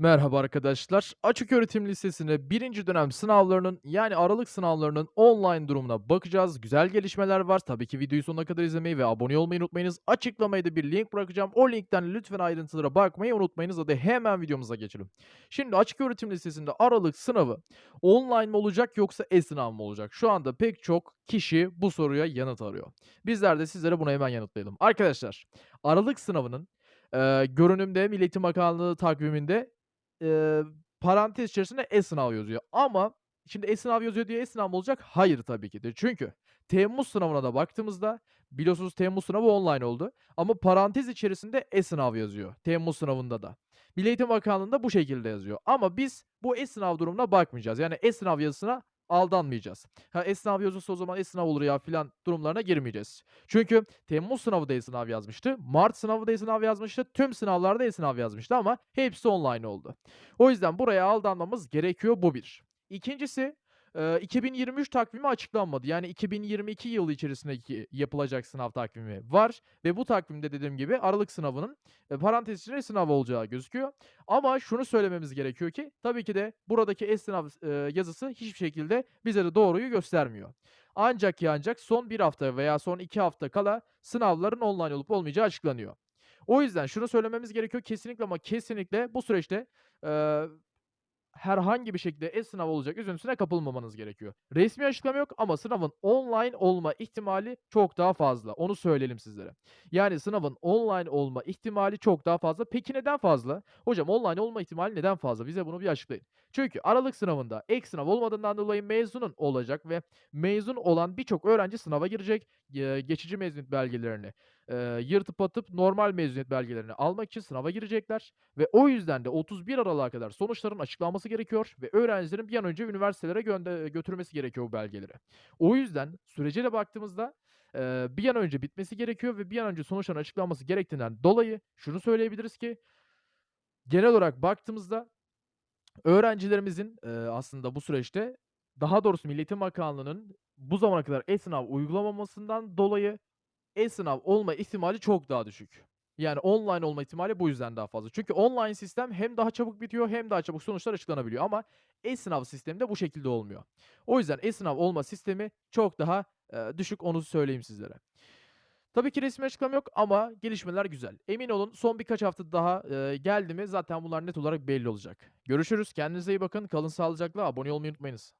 Merhaba arkadaşlar. Açıköğretim Lisesi'nde birinci dönem sınavlarının yani Aralık sınavlarının online durumuna bakacağız. Güzel gelişmeler var. Tabii ki videoyu sonuna kadar izlemeyi ve abone olmayı unutmayınız. Açıklamaya da bir link bırakacağım. O linkten lütfen ayrıntılara bakmayı unutmayınız. Hadi hemen videomuza geçelim. Şimdi Açıköğretim Lisesi'nde Aralık sınavı online mi olacak yoksa e-sınav mı olacak? Şu anda pek çok kişi bu soruya yanıt arıyor. Bizler de sizlere bunu hemen yanıtlayalım. Arkadaşlar Aralık sınavının eee, görünümde Milli Eğitim Bakanlığı takviminde Eee, parantez içerisinde e-sınav yazıyor ama şimdi e-sınav yazıyor diye e-sınav mı olacak? Hayır tabii ki de. Çünkü Temmuz sınavına da baktığımızda biliyorsunuz Temmuz sınavı online oldu ama parantez içerisinde e-sınav yazıyor Temmuz sınavında da. Milli Eğitim Bakanlığı'nda bu şekilde yazıyor ama biz bu e-sınav durumuna bakmayacağız. Yani e-sınav yazısına aldanmayacağız. Ha e-sınav yazıyorsa o zaman e-sınav olur ya filan durumlarına girmeyeceğiz. Çünkü Temmuz sınavı da e-sınav yazmıştı. Mart sınavı da e-sınav yazmıştı. Tüm sınavlarda e-sınav yazmıştı ama hepsi online oldu. O yüzden buraya aldanmamız gerekiyor. Bu bir. İkincisi, eee, 2023 takvimi açıklanmadı. Yani 2022 yılı içerisindeki yapılacak sınav takvimi var ve bu takvimde dediğim gibi Aralık sınavının, eee, parantez içinde sınav olacağı gözüküyor. Ama şunu söylememiz gerekiyor ki tabii ki de buradaki e-sınav s yazısı hiçbir şekilde bize de doğruyu göstermiyor. Ancak ve ancak son 1 hafta veya son 2 hafta kala sınavların online olup olmayacağı açıklanıyor. O yüzden şunu söylememiz gerekiyor kesinlikle ama kesinlikle bu süreçte, herhangi bir şekilde e-sınav olacak üzüntüsüne kapılmamanız gerekiyor. Resmi açıklama yok ama sınavın online olma ihtimali çok daha fazla. Onu söyleyelim sizlere. Yani sınavın online olma ihtimali çok daha fazla. Peki neden fazla? Hocam online olma ihtimali neden fazla? Bize bunu bir açıklayın. Çünkü Aralık sınavında ek sınav olmadığından dolayı mezunun olacak ve mezun olan birçok öğrenci sınava girecek. Geçici mezuniyet belgelerini, yırtıp atıp normal mezuniyet belgelerini almak için sınava girecekler ve o yüzden de 31 Aralık'a kadar sonuçların açıklanması gerekiyor ve öğrencilerin bir an önce üniversitelere gönde götürmesi gerekiyor bu belgeleri. O yüzden sürece de baktığımızda, bir an önce bitmesi gerekiyor ve bir an önce sonuçların açıklanması gerektiğinden dolayı şunu söyleyebiliriz ki genel olarak baktığımızda öğrencilerimizin, eee, aslında bu süreçte daha doğrusu Milli Eğitim Bakanlığı'nın bu zamana kadar e-sınav uygulamamasından dolayı e-sınav olma ihtimali çok daha düşük. Yani online olma ihtimali bu yüzden daha fazla. Çünkü online sistem hem daha çabuk bitiyor hem daha çabuk sonuçlar açıklanabiliyor ama e-sınav sisteminde bu şekilde olmuyor. O yüzden e-sınav olma sistemi çok daha, eee, düşük onu söyleyeyim sizlere. Tabii ki resmi açıklama yok ama gelişmeler güzel. Emin olun son birkaç hafta daha, eee, geldi mi zaten bunlar net olarak belli olacak. Görüşürüz. Kendinize iyi bakın. Kalın sağlıcakla. Abone olmayı unutmayınız.